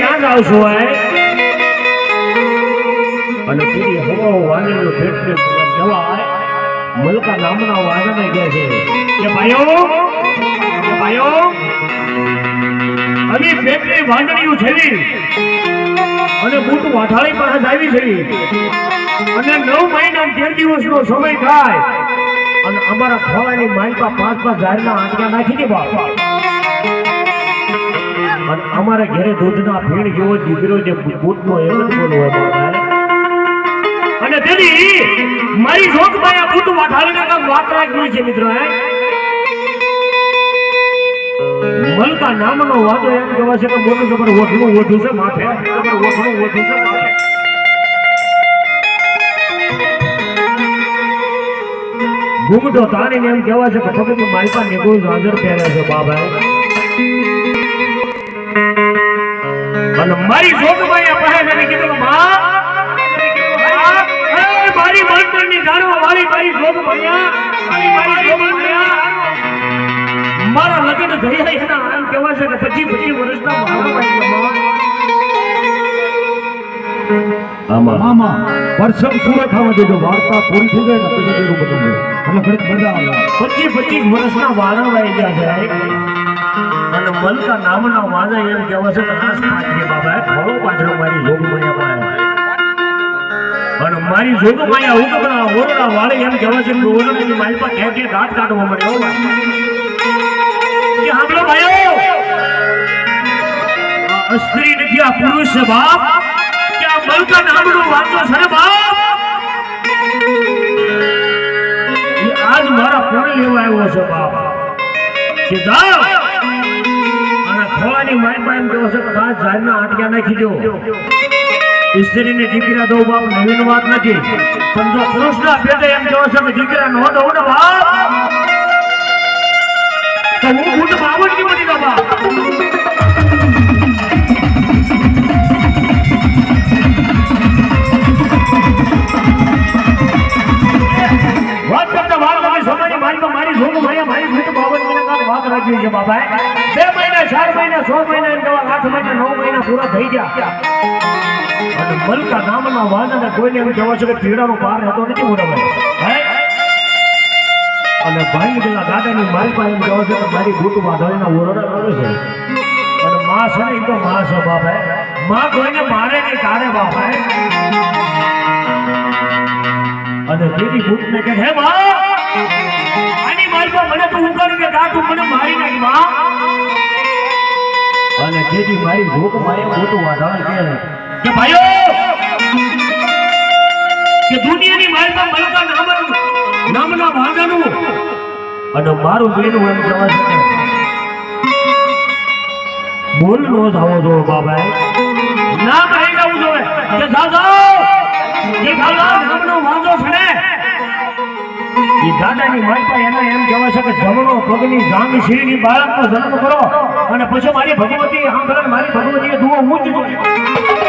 ક્યાં જાવ છો અને તેરી હવા વાલીનો ભેટને જવા મલકા નામના વાદને છે. કે ભાઈઓ કે ભાઈઓ અમે પેટની વાંદડીઓ છેલી. અને બૂટ વાઠાળી પાસે આવી છે અને નવ મહિના તેર દિવસનો સમય થાય. અને અમારા ખોળાની માલપા પાંચ પાંચ ઝાડના આંટકા નાખી દે બાપ. અને અમારા ઘરે દૂધના ફીણ જેવો દીકરો જે બૂટનો એમ જ બોલવો અને તેની મારી શોખમાં આ બૂટ વાઠાળીના કામ વાત રાખવી છે મિત્રો, હે? મલકા નામનો વાતો એમ કહેવાય છે કે મોટું ખબર ઓઠનું ઓઠું છે માથે. ખબર ઓઠનું ઓઠું છે માથે. ઘૂમટો તારીને એમ કહેવાય છે કે ફક્ત માલપા નીકળું હાજર પહેરે છે બાબા અને મારી જોગભાઈ પાસે મેં કીધું માં મારી માલપણની જાણવા વાળી મારી મારી મારી જોગભાઈ મારા લગ્ન થયા એના આમ કહેવાય છે કે પચીસ પચી વર્ષના મામા વર્ષમ પૂરો થવા દેજો વાર્તા પૂરી થઈ જાય ને પછી બધું એટલે ઘડીક મજા આવે. પચીસ પચીસ વર્ષના વાળા વાઈ ગયા છે અને મલકા નામના વાજા એમ કહેવા છે કે નાશ પાછળ બાબા થોડો પાછળ મારી જોગમાયા પાસે. અને મારી જોગમાયા હુકમના ઓરડા વાળે એમ કહેવા છે કે ઓરડાની પર ઘે ઘે ગાંઠ કાઢવા મળ્યો કે હાંભળો ભાઈઓ. આ નથી, આ પુરુષ બાપ. કે આ મલકા નામનો વાંચો છે બાપ. આજ મારા પુણે લેવા આવ્યો છે બાપ. કે જાઓ ખોળાની માય એમ કહો છે ખાસ ઝાડના આંટિયા નાખી દો. સ્ત્રીને દીકરા દો બાપ, નવીન વાત નથી. પણ જો પુરુષના ભેદે એમ કહો છો કે દીકરા નો દઉં ને બાપ, તો હું બૂટ બાવન કી બની દઉં બાપ. વાત કરતા વાર લાગે સોનાની મારીમાં મારી જોગ માયા મારી ભૂત બાવન મહિના વાત રાખી છે બાબા બે મહિના ચાર મહિના છ મહિના એમ કહેવાય આઠ મહિના નવ મહિના પૂરા થઈ ગયા. અને મલકા નામના વાદને કોઈને એમ કહેવા છે કે પીડાનો પાર હતો નથી મોટા અને ભાઈ પેલા દાદાની મારી પાસે એમ કહેવા છે કે મારી ભૂત વાદળના ઓરડા કરે છે. અને માં છે ને એ તો મા છે બાપા મા કોઈને મારે નહીં તારે બાપા અને તેની ભૂતને કહે હે માં મને તું મને મારી અને મોટું કે ભાઈઓ કે દુનિયાની નામના અને બેનું એમ કહેવાય છે બોલ નો જાવો જો બાબા ના કહી જવું જોઈએ. કે જે નામનો વાંધો છે ને. એ દાદાની માતા એને એમ કહેવાય છે કે જમણો પગની જાંગ શીરીની બાળકનો જન્મ કરો. અને પછી મારી ભગવતી સાંભળે મારી ભગવતીએ દુઓ ઊંચ જોઈ